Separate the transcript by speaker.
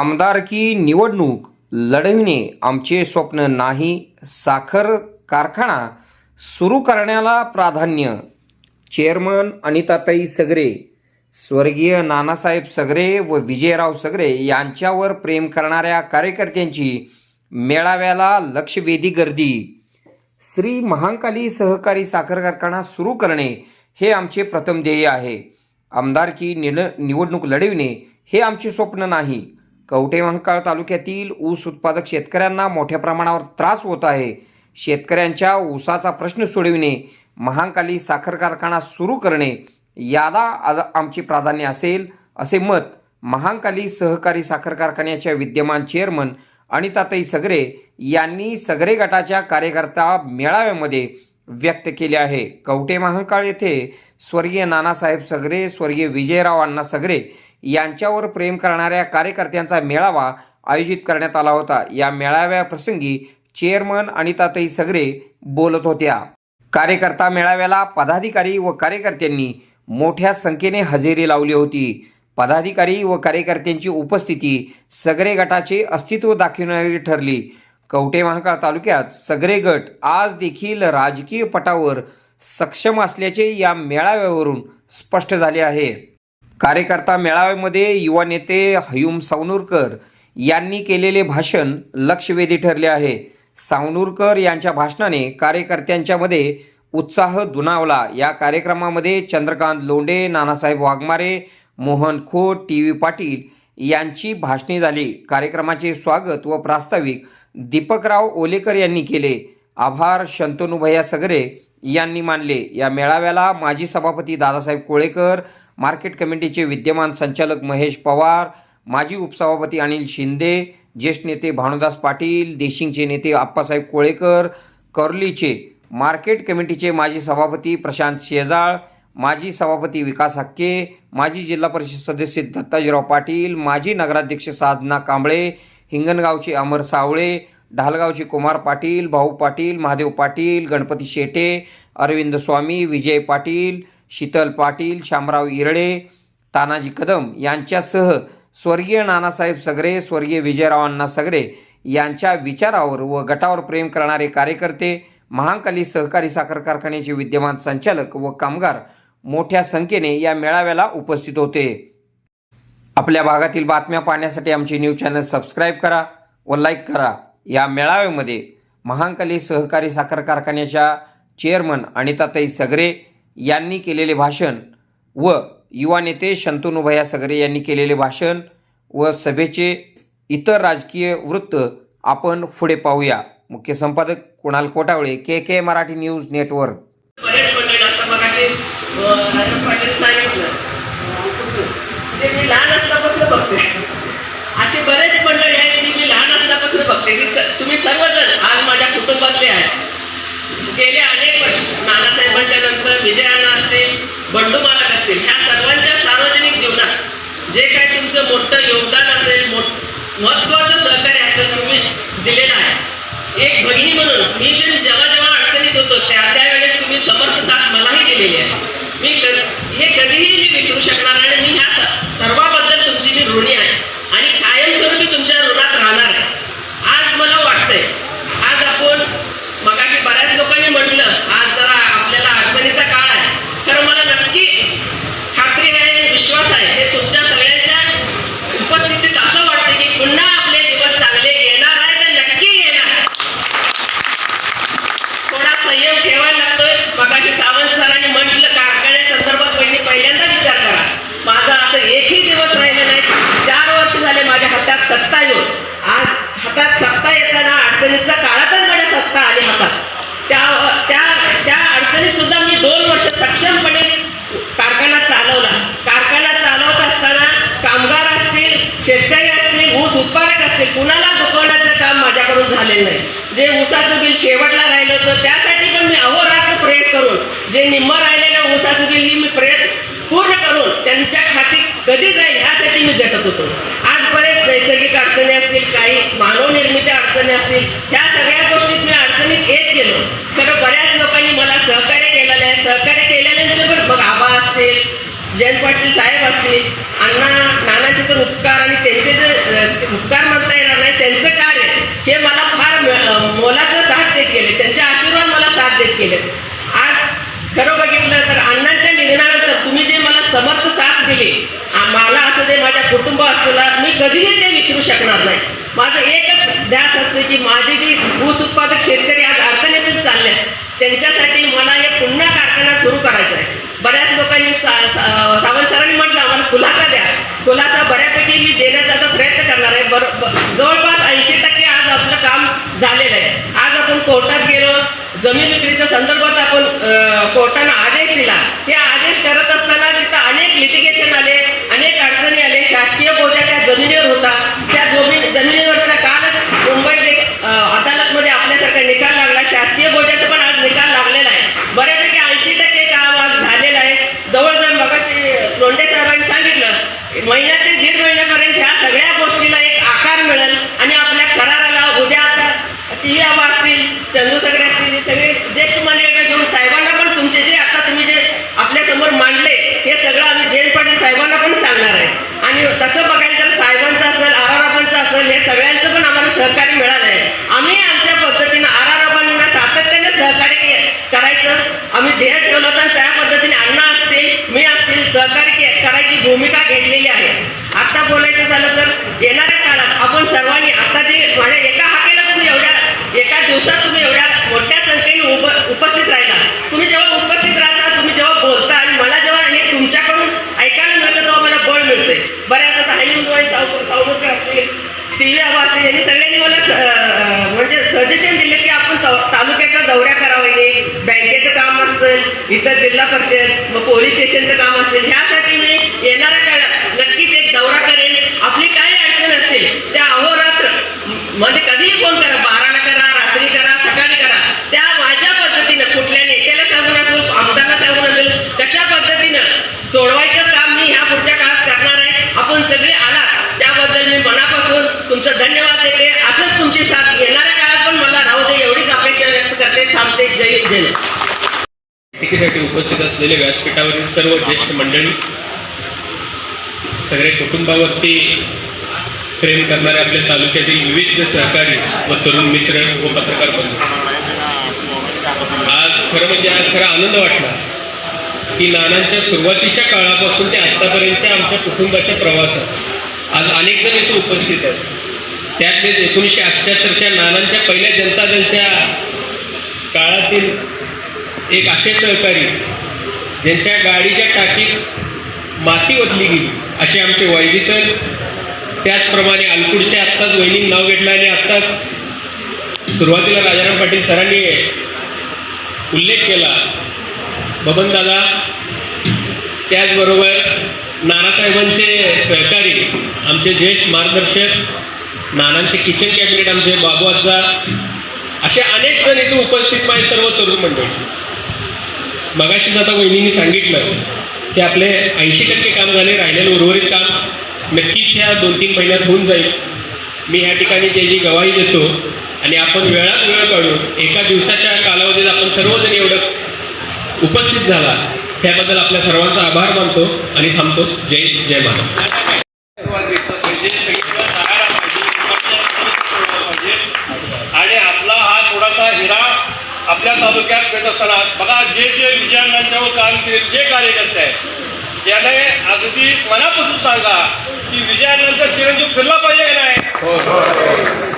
Speaker 1: आमदारकी निवडणूक लढविणे आमचे स्वप्न नाही साखर कारखाना सुरू करण्याला प्राधान्य. चेअरमन अनिताताई सगरे स्वर्गीय नानासाहेब सगरे व विजयराव सगरे यांच्यावर प्रेम करणाऱ्या कार्यकर्त्यांची मेळाव्याला लक्षवेधी गर्दी. श्री महांकाली सहकारी साखर कारखाना सुरू करणे हे आमचे प्रथम ध्येय आहे. आमदारकी निल निवडणूक लढविणे हे आमचे स्वप्न नाही. कवठे महांकाळ तालुक्यातील ऊस उत्पादक शेतकऱ्यांना मोठ्या प्रमाणावर त्रास होत आहे. शेतकऱ्यांच्या ऊसाचा प्रश्न सोडविणे महांकाली साखर कारखाना सुरू करणे याला आमची प्राधान्य असेल असे मत महांकाली सहकारी साखर कारखान्याच्या विद्यमान चेअरमन अनिताताई सगरे यांनी सगरे गटाच्या कार्यकर्ता मेळाव्यामध्ये व्यक्त केले आहे. कवटे महांकाळ येथे स्वर्गीय नानासाहेब सगरे स्वर्गीय विजयराव अण्णा सगरे यांच्यावर प्रेम करणाऱ्या कार्यकर्त्यांचा मेळावा आयोजित करण्यात आला होता. या मेळाव्याप्रसंगी चेअरमन अनिताताई सगरे बोलत होत्या. कार्यकर्ता मेळाव्याला पदाधिकारी व कार्यकर्त्यांनी मोठ्या संख्येने हजेरी लावली होती. पदाधिकारी व कार्यकर्त्यांची उपस्थिती सगरे गटाचे अस्तित्व दाखविणारी ठरली. कवठे तालुक्यात सगरे गट आज देखील राजकीय पटावर सक्षम असल्याचे या मेळाव्यावरून स्पष्ट झाले आहे. कार्यकर्ता मेळाव्यामध्ये युवा नेते हयुम सावनूरकर यांनी केलेले भाषण लक्षवेधी ठरले आहे. सावनूरकर यांच्या भाषणाने कार्यकर्त्यांच्यामध्ये उत्साह दुणावला. या कार्यक्रमामध्ये चंद्रकांत लोंढे नानासाहेब वाघमारे मोहन खोट टी व्ही पाटील यांची भाषणे झाली. कार्यक्रमाचे स्वागत व प्रास्ताविक दीपकराव ओलेकर यांनी केले. आभार शंतनुभैया सगरे यांनी मानले. या मेळाव्याला माजी सभापती दादासाहेब कोळेकर मार्केट कमिटीचे विद्यमान संचालक महेश पवार माजी उपसभापती अनिल शिंदे ज्येष्ठ नेते भानुदास पाटील देशिंगचे नेते आप्पासाहेब कोळेकर कर्लीचे मार्केट कमिटीचे माजी सभापती प्रशांत शेजाळ माजी सभापती विकास हक्के माजी जिल्हा परिषद सदस्य दत्ताजीराव पाटील माजी नगराध्यक्ष साधना कांबळे हिंगणगावचे अमर सावळे ढालगावचे कुमार पाटील भाऊ पाटील महादेव पाटील गणपती शेटे अरविंद स्वामी विजय पाटील शीतल पाटील शामराव इरळे तानाजी कदम यांच्यासह स्वर्गीय नानासाहेब सगरे स्वर्गीय विजयराव अण्णा सगरे यांच्या विचारावर व गटावर प्रेम करणारे कार्यकर्ते महांकाली सहकारी साखर कारखान्याचे विद्यमान संचालक व कामगार मोठ्या संख्येने या मेळाव्याला उपस्थित होते. आपल्या भागातील बातम्या पाहण्यासाठी आमचे न्यूज चॅनल सबस्क्राईब करा व लाईक करा. या मेळाव्यामध्ये महांकाली सहकारी साखर कारखान्याच्या चेअरमन अनिताताई सगरे यांनी केलेले भाषण व युवा नेते शंतनुभया सगरे यांनी केलेले भाषण व सभेचे इतर राजकीय वृत्त आपण पुढे पाहूया. मुख्य संपादक Kunal Kotawale K K Marathi news network.
Speaker 2: लहान बघते. असे बरेच मंडळी आहेत की मी लहान असल्यापासून बघते. की तुम्ही सर्वजण आज माझ्या कुटुंबातले आहेत. गेले अनेक वर्ष नानासाहेबांच्या नंतर विजयाना असतील बंडू मालक असतील ह्या सर्वांच्या सार्वजनिक जीवनात जे काय तुमचं मोठं योगदान असेल मोठ महत्त्वाचं सहकार्य असेल तुम्ही दिलेलं आहे. एक भगिनी म्हणून मी जे जेव्हा जेव्हा अडचणीत होतो त्या त्यावेळेस तुम्ही समर्थ साथ मलाही दिलेली आहे. मी हे कधीही मी विसरू शकणार आणि मी ह्या स- सर्वाबद्दल तुमची मी ऋणी आहे आणि कायमस्वरूपी तुमच्या ऋणात राहणार आहे आज मला वाटतंय आज आपण मगाशी बऱ्याच लोकांनी म्हटलं आज जरा आपल्याला अडचणीचा काळ आहे तर मला नक्की खात्री आहे आणि विश्वास आहे हे तुमच्या सगळ्यांच्या उपस्थितीत असं वाटतं की पुन्हा आपले दिवस चांगले येणार आहे तर नक्की येणार आहे. थोडा संयम ठेवायला लागतोय मगाशी सावंत सरांनी म्हटलं कारखान्यासंदर्भात पहिली पहिल्यांदा विचार करा माझा असं एकही दिवस राहिलं नाही चार वर्ष झाले माझ्या हातात सत्ता येऊन आज हातात सत्ता येताना अडचणीच्या काळातच माझ्या सत्ता आली हातात त्या त्या त्या अडचणीत सुद्धा मी दोन वर्ष सक्षमपणे कारखाना चालवला कारखाना चालवत असताना कामगार असतील शेतकरी असतील ऊस उत्पादक असतील कुणाला दुखवण्याचं काम माझ्याकडून झालेलं नाही जे ऊसाचं बिल शेवटला राहिलं होतं त्यासाठी पण मी अहोरात्र प्रयत्न करून जे निम्म राहिलेलं ऊसाचं बिल ही मी प्रयत्न पूर्ण करून त्यांच्या खाती कधी जाईल ह्यासाठी मी झटत होतो. आज बरेच नैसर्गिक अडचणी असतील काही मानवनिर्मित अडचणी असतील ह्या सगळ्या गोष्टीत मी अडचणीत येत गेलो. खरं बऱ्याच लोकांनी मला सहकार्य केलेलं आहे. सहकार्य केलेल्यांचे पण मग आबा असतील जयंत पाटील साहेब असतील अण्णा नानाचे तर उपकार आणि त्यांचे जे केले. आज खरं बघितलं तर अण्णांच्या निधनानंतर तुम्ही जे मला समर्थ साथ दिली मला असं जे माझ्या कुटुंब असलेला मी कधीही ते विसरू शकणार नाही. माझं एकच ध्यास असते की माझी जी ऊस उत्पादक शेतकरी आज अडचणीतच चालले त्यांच्यासाठी मला हे पुन्हा कारखाना सुरू करायचा आहे. बऱ्याच लोकांनी सा, सावंत सरांनी म्हटलं आम्हाला खुलासा द्या. खुलासा बऱ्यापैकी मी देण्याचा प्रयत्न करणार आहे बरोबर जवळपास ऐंशी टक्के आज आपलं काम झालेलं आहे. आज आपण कोर्टात गेलो जमीन विक्रीच्या संदर्भात आपण कोर्टानं आदेश दिला. हे आदेश करत असताना तिथं अनेक लिटिगेशन आले अनेक अडचणी आले. शासकीय बोजा त्या जमिनीवर होता. त्या जमीन जमिनीवरचा कालच मुंबई अदालतमध्ये आपल्यासारखा निकाल लागला. शासकीय बोजाचा पण आज निकाल लागलेला आहे. बऱ्यापैकी ऐंशी टक्के काम आज झालेलं आहे. जवळजवळ मगाशी लोंढे साहेबांनी सांगितलं महिन्यात ते दीड महिन्यापर्यंत ह्या सगळ्या गोष्टीला एक आकार मिळेल आणि आपल्या कराराला उद्या आता टी व्ही आबा असतील चंदू सगळे असतील हे सगळे ज्येष्ठ मंडळीकडे घेऊन साहेबांना पण तुमचे जे आता तुम्ही जे आपल्यासमोर मांडले हे सगळं आम्ही जयंत पाटील साहेबांना पण सांगणार आहे आणि तसं बघायला तर साहेबांचं असेल आर असेल हे सगळ्यांचं पण आम्हाला सहकार्य मिळालं आहे. आम्ही आमच्या पद्धतीनं आर सातत्याने सहकार्य करायचं. आम्ही ध्येय ठेवलं होतं त्या पद्धतीने अण्णा असतील मी असतील सहकार्य के- करायची भूमिका घेतलेली आहे. आता बोलायचं झालं तर येणाऱ्या काळात आपण सर्वांनी आता जे माझ्या एका हाकेला तुम्ही एवढ्या एका दिवसात तुम्ही एवढ्या मोठ्या संख्येने उप उपस्थित राहिला. तुम्ही जेव्हा उपस्थित राहता तुम्ही जेव्हा बोलता आणि मला जेव्हा हे तुमच्याकडून ऐकायला मिळतं तेव्हा मला बळ मिळते बऱ्याच हायलिंग हरिमंदवाई सावकर असतील दिव्या वासे यांनी सगळ्यांनी मला म्हणजे सजेशन दिले की आपण तालुक्याचा तालुक्याच्या दौऱ्या करावे बँकेचं काम असतं इतर जिल्हा परिषद मग पोलीस स्टेशनचं काम असेल ह्यासाठी मी येणाऱ्या काळात नक्कीच एक दौरा करेन. आपली काय अडचण असतील त्या अहोरात्र म्हणजे कधीही फोन करा. बाराला करा रात्री करा त्या माझ्या पद्धतीनं कुठल्या नेत्याला सांगून असेल आमदारला सांगून असेल कशा पद्धतीनं सोडवायचं काम मी ह्या पुढच्या काळात करणार आहे आपण सगळे आला त्याबद्दल मी मनापासून तुमचं धन्यवाद देते असंच तुमची साथ येणाऱ्या काळात पण मला राहू दे एवढीच अपेक्षा व्यक्त करते थांबते जय जय
Speaker 3: भेटीसाठी उपस्थित असलेले व्यासपीठावरील सर्व ज्येष्ठ मंडळी सगळे कुटुंबावरती प्रेम करणारे आपल्या तालुक्यातील विविध सहकारी व तरुण मित्र व पत्रकार बंधू. आज खरं म्हणजे आज खरा आनंद वाटला की नानांच्या सुरुवातीच्या काळापासून ते आत्तापर्यंतच्या आमच्या कुटुंबाच्या प्रवासात आज अनेक जण इथे उपस्थित आहेत. त्यातलेच एकोणीसशे अठ्ठ्याहत्तरच्या नानांच्या पहिल्या जनता दलच्या काळातील एक असे सहकारी ज्यांच्या गाडीच्या टाकीत माती ओतली गेली. असे आमचे वैदी सर त्याचप्रमाणे अलकुडचे आत्ताच वहिनी नाव घेतलं आणि आत्ताच सुरुवातीला राजाराम पाटील सरांनी उल्लेख केला बबनदादा त्याचबरोबर नानासाहेबांचे सहकारी आमचे ज्येष्ठ मार्गदर्शक नानांचे किचन कॅबिनेट आमचे बाबू आजा असे अनेक जण इथे उपस्थित माझे सर्व तरुण मंडळी. मगाशीच आता वहिनींनी सांगितलं की आपले ऐंशी टक्के काम झाले राहिलेलं उर्वरित काम नक्कीच ह्या दोन तीन महिन्यात होऊन जाईल. मी ह्या ठिकाणी त्याची गवाही देतो आणि आपण वेळात वेळ काढून एका दिवसाच्या कालावधीत आपण सर्वजण एवढं उपस्थित झाला त्याबद्दल आपल्या सर्वांचा आभार मानतो आणि थांबतो. जय जय महाराज.
Speaker 4: आपल्या तालुक्यात भेट असताना बघा जे जे विजयांच्यावर काम केले जे कार्यकर्ते आहेत त्याने अगदी मनापासून सांगा की विजयांचा चिरंजीव फिरला पाहिजे की नाही? हो, हो, हो.